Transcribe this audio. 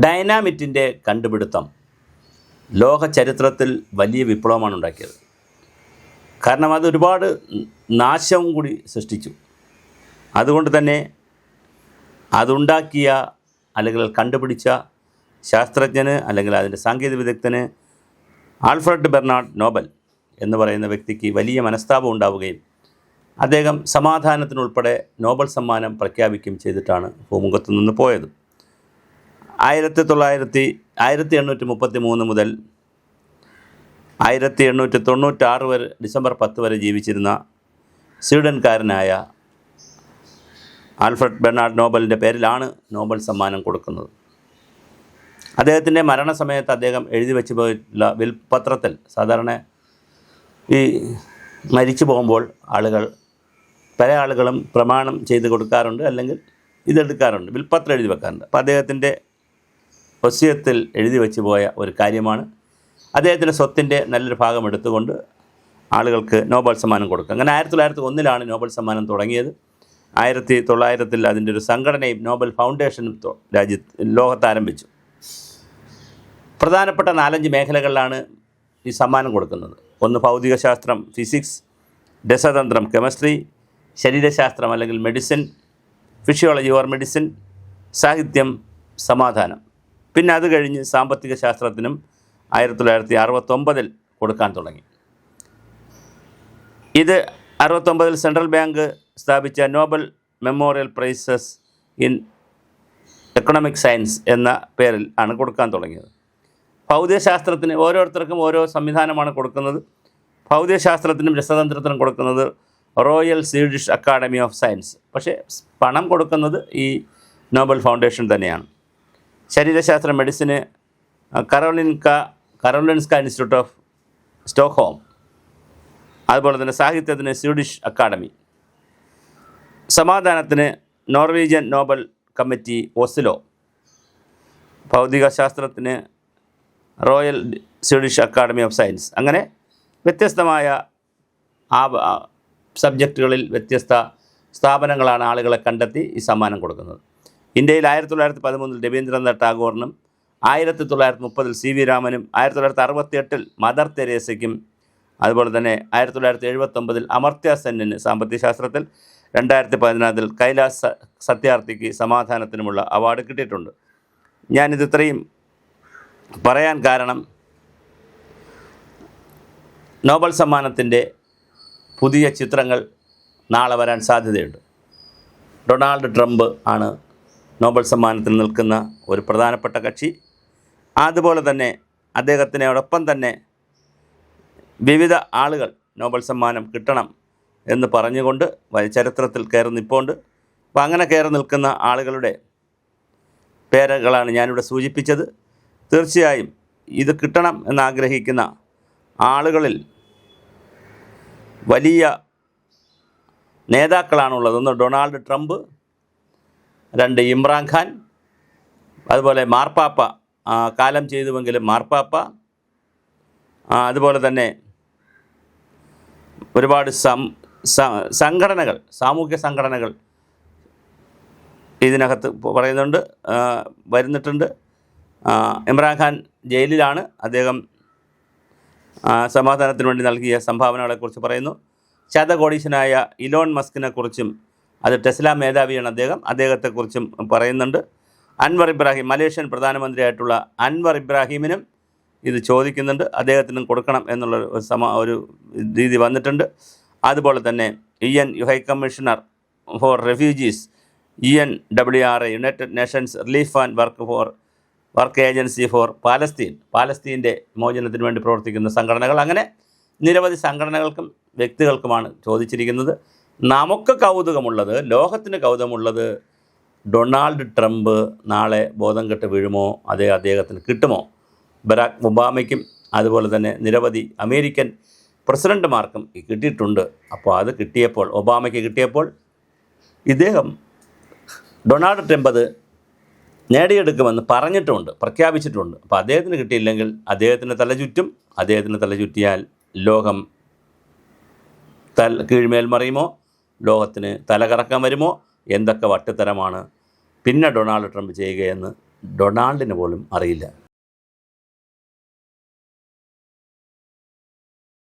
ഡൈനാമിറ്റിന്റെ കണ്ടുപിടുത്തം ലോക ചരിത്രത്തിൽ വലിയ വിപ്ലവമാണ് ഉണ്ടാക്കിയത്. കാരണം അത് ഒരുപാട് നാശവും കൂടി സൃഷ്ടിച്ചു. അതുകൊണ്ട് തന്നെ അതുണ്ടാക്കിയ അല്ലെങ്കിൽ കണ്ടുപിടിച്ച ശാസ്ത്രജ്ഞന് അല്ലെങ്കിൽ അതിന്റെ സാങ്കേതിക വിദഗ്ധന് ആൽഫ്രഡ് ബെർണാഡ് നോബൽ എന്ന് പറയുന്ന വ്യക്തിക്ക് വലിയ മനസ്താപം ഉണ്ടാവുകയും അദ്ദേഹം സമാധാനത്തിനുൾപ്പെടെ നോബൽ സമ്മാനം പ്രഖ്യാപിക്കുകയും ചെയ്തിട്ടാണ് ഭൂമുഖത്തു നിന്ന് പോയത്. ആയിരത്തി തൊള്ളായിരത്തി ആയിരത്തി എണ്ണൂറ്റി മുപ്പത്തി മൂന്ന് മുതൽ ആയിരത്തി എണ്ണൂറ്റി തൊണ്ണൂറ്റാറ് വരെ ഡിസംബർ പത്ത് വരെ ജീവിച്ചിരുന്ന സ്വീഡൻകാരനായ ആൽഫ്രഡ് ബെർണാഡ് നോബലിന്റെ പേരിലാണ് നോബൽ സമ്മാനം കൊടുക്കുന്നത്. അദ്ദേഹത്തിന്റെ മരണസമയത്ത് അദ്ദേഹം എഴുതി വെച്ച് പോയിട്ടുള്ള വിൽപത്രത്തിൽ സാധാരണ ഈ മരിച്ചു പോകുമ്പോൾ ആളുകൾ പല ആളുകളും പ്രമാണം ചെയ്ത് കൊടുക്കാറുണ്ട് അല്ലെങ്കിൽ ഇതെടുക്കാറുണ്ട്. വിൽപത്രം എഴുതി വെക്കാറുണ്ട്. അപ്പോൾ അദ്ദേഹത്തിന്റെ വസ്യത്തിൽ എഴുതി വെച്ച് പോയ ഒരു കാര്യമാണ്. അദ്ദേഹത്തിന്റെ സ്വത്തിന്റെ നല്ലൊരു ഭാഗം എടുത്തുകൊണ്ട് ആളുകൾക്ക് നോബൽ സമ്മാനം കൊടുക്കുക. അങ്ങനെ ആയിരത്തി തൊള്ളായിരത്തി ഒന്നിലാണ് നോബൽ സമ്മാനം തുടങ്ങിയത്. ആയിരത്തി തൊള്ളായിരത്തിൽ അതിന്റെ ഒരു സംഘടനയും നോബൽ ഫൗണ്ടേഷനും രാജ്യത്ത് ലോകത്ത് ആരംഭിച്ചു. പ്രധാനപ്പെട്ട നാലഞ്ച് മേഖലകളിലാണ് ഈ സമ്മാനം കൊടുക്കുന്നത്. ഒന്ന് ഭൗതികശാസ്ത്രം ഫിസിക്സ് രസതന്ത്രം കെമിസ്ട്രി ശരീരശാസ്ത്രം അല്ലെങ്കിൽ മെഡിസിൻ ഫിഷിയോളജി ഓർ മെഡിസിൻ സാഹിത്യം സമാധാനം. പിന്നെ അത് കഴിഞ്ഞ് സാമ്പത്തിക ശാസ്ത്രത്തിനും ആയിരത്തി തൊള്ളായിരത്തി അറുപത്തൊമ്പതിൽ കൊടുക്കാൻ തുടങ്ങി. ഇത് അറുപത്തൊമ്പതിൽ സെൻട്രൽ ബാങ്ക് സ്ഥാപിച്ച Nobel memorial prizes in economic science എന്ന പേരിൽ ആണ് കൊടുക്കാൻ തുടങ്ങിയത്. ഭൗതികശാസ്ത്രത്തിന് ഓരോരുത്തർക്കും ഓരോ സംവിധാനമാണ് കൊടുക്കുന്നത്. ഭൗതികശാസ്ത്രത്തിനും രസതന്ത്രത്തിനും കൊടുക്കുന്നത് Royal Swedish Academy of Science. പക്ഷേ പണം കൊടുക്കുന്നത് ഈ നോബൽ ഫൗണ്ടേഷൻ തന്നെയാണ്. ശരീരശാസ്ത്ര മെഡിസിന് കരോലിൻക കരോലിൻസ്ക ഇൻസ്റ്റിറ്റ്യൂട്ട് ഓഫ് സ്റ്റോക്ക്ഹോം. അതുപോലെ തന്നെ സാഹിത്യത്തിന് സ്വീഡിഷ് അക്കാഡമി. സമാധാനത്തിന് Norwegian Nobel Committee Oslo ഭൗതികശാസ്ത്രത്തിന് Royal Swedish Academy of Science. അങ്ങനെ വ്യത്യസ്തമായ ആ സബ്ജക്റ്റുകളിൽ വ്യത്യസ്ത സ്ഥാപനങ്ങളാണ് ആളുകളെ കണ്ടെത്തി ഈ സമ്മാനം കൊടുക്കുന്നത്. ഇന്ത്യയിൽ ആയിരത്തി തൊള്ളായിരത്തി പതിമൂന്നിൽ രവീന്ദ്രനാഥ് ടാഗോറിനും ആയിരത്തി തൊള്ളായിരത്തി മുപ്പതിൽ സി വി രാമനും ആയിരത്തി തൊള്ളായിരത്തി അറുപത്തി എട്ടിൽ മദർ തെരേസയ്ക്കും അതുപോലെ തന്നെ ആയിരത്തി തൊള്ളായിരത്തി എഴുപത്തൊമ്പതിൽ അമർത്യ സെന്നിന് സാമ്പത്തിക ശാസ്ത്രത്തിൽ രണ്ടായിരത്തി പതിനാലിൽ കൈലാസ് സത്യാർത്ഥിക്ക് സമാധാനത്തിനുമുള്ള അവാർഡ് കിട്ടിയിട്ടുണ്ട്. ഞാനിത് ഇത്രയും പറയാൻ കാരണം നോബൽ സമ്മാനത്തിന്റെ പുതിയ ചിത്രങ്ങൾ നാളെ വരാൻ സാധ്യതയുണ്ട്. ഡൊണാൾഡ് ട്രംപ് ആണ് നോബൽ സമ്മാനത്തിൽ നിൽക്കുന്ന ഒരു പ്രധാനപ്പെട്ട കക്ഷി. അതുപോലെ തന്നെ അദ്ദേഹത്തിനോടൊപ്പം തന്നെ വിവിധ ആളുകൾ നോബൽ സമ്മാനം കിട്ടണം എന്ന് പറഞ്ഞുകൊണ്ട് ചരിത്രത്തിൽ കയറി നിൽപ്പുണ്ട് അപ്പോൾ അങ്ങനെ കയറി നിൽക്കുന്ന ആളുകളുടെ പേരുകളാണ് ഞാനിവിടെ സൂചിപ്പിച്ചത്. തീർച്ചയായും ഇത് കിട്ടണം എന്നാഗ്രഹിക്കുന്ന ആളുകളിൽ വലിയ നേതാക്കളാണുള്ളത്. ഒന്ന് ഡൊണാൾഡ് ട്രംപ് രണ്ട് ഇമ്രാൻഖാൻ അതുപോലെ മാർപ്പാപ്പ കാലം ചെയ്തുവെങ്കിലും മാർപ്പാപ്പ അതുപോലെ തന്നെ ഒരുപാട് സം സംഘടനകൾ സാമൂഹ്യ സംഘടനകൾ ഇതിനകത്ത് പറയുന്നുണ്ട് വരുന്നിട്ടുണ്ട്. ഇമ്രാൻഖാൻ ജയിലിലാണ്. അദ്ദേഹം സമാധാനത്തിന് വേണ്ടി നൽകിയ സംഭാവനകളെക്കുറിച്ച് പറയുന്നു. ശതകോടീശനായ ഇലോൺ മസ്കിനെ കുറിച്ചും അത് ടെസ്ല മേധാവിയാണ് അദ്ദേഹം. അദ്ദേഹത്തെക്കുറിച്ചും പറയുന്നുണ്ട്. അൻവർ ഇബ്രാഹിം മലേഷ്യൻ പ്രധാനമന്ത്രിയായിട്ടുള്ള അൻവർ ഇബ്രാഹിമിനും ഇത് ചോദിക്കുന്നുണ്ട്. അദ്ദേഹത്തിനും കൊടുക്കണം എന്നുള്ള ഒരു സമ ഒരു രീതി വന്നിട്ടുണ്ട്. അതുപോലെ തന്നെ U N High Commissioner for Refugees U N W R A United Nations Relief and Work for Work Agency for Palestine പാലസ്തീന്റെ മോചനത്തിന് വേണ്ടി പ്രവർത്തിക്കുന്ന സംഘടനകൾ. അങ്ങനെ നിരവധി സംഘടനകൾക്കും വ്യക്തികൾക്കുമാണ് ചോദിച്ചിരിക്കുന്നത്. നമുക്ക് കൗതുകമുള്ളത് ലോകത്തിന് കൗതുകമുള്ളത് ഡൊണാൾഡ് ട്രംപ് നാളെ ബോധം കെട്ട് വീഴുമോ? അതേ അദ്ദേഹത്തിന് കിട്ടുമോ? ബരാക് ഒബാമയ്ക്കും അതുപോലെ തന്നെ നിരവധി അമേരിക്കൻ പ്രസിഡന്റുമാർക്കും ഈ കിട്ടിയിട്ടുണ്ട്. അപ്പോൾ അത് കിട്ടിയപ്പോൾ ഒബാമയ്ക്ക് കിട്ടിയപ്പോൾ ഇദ്ദേഹം ഡൊണാൾഡ് ട്രംപ് അത് നേടിയെടുക്കുമെന്ന് പറഞ്ഞിട്ടുമുണ്ട് പ്രഖ്യാപിച്ചിട്ടുണ്ട്. അപ്പോൾ അദ്ദേഹത്തിന് കിട്ടിയില്ലെങ്കിൽ അദ്ദേഹത്തിന്റെ തല ചുറ്റും അദ്ദേഹത്തിന്റെ തല ചുറ്റിയാൽ ലോകം തൽ കീഴ്മേൽ മറിയുമോ? ലോകത്തിന് തലകറക്കം വരുമോ? എന്തൊക്കെ വട്ടിത്തരമാണ്? പിന്നെ ഡൊണാൾഡ് ട്രംപ് ചെയ്യുകയെന്ന് ഡൊണാൾഡിന് പോലും അറിയില്ല.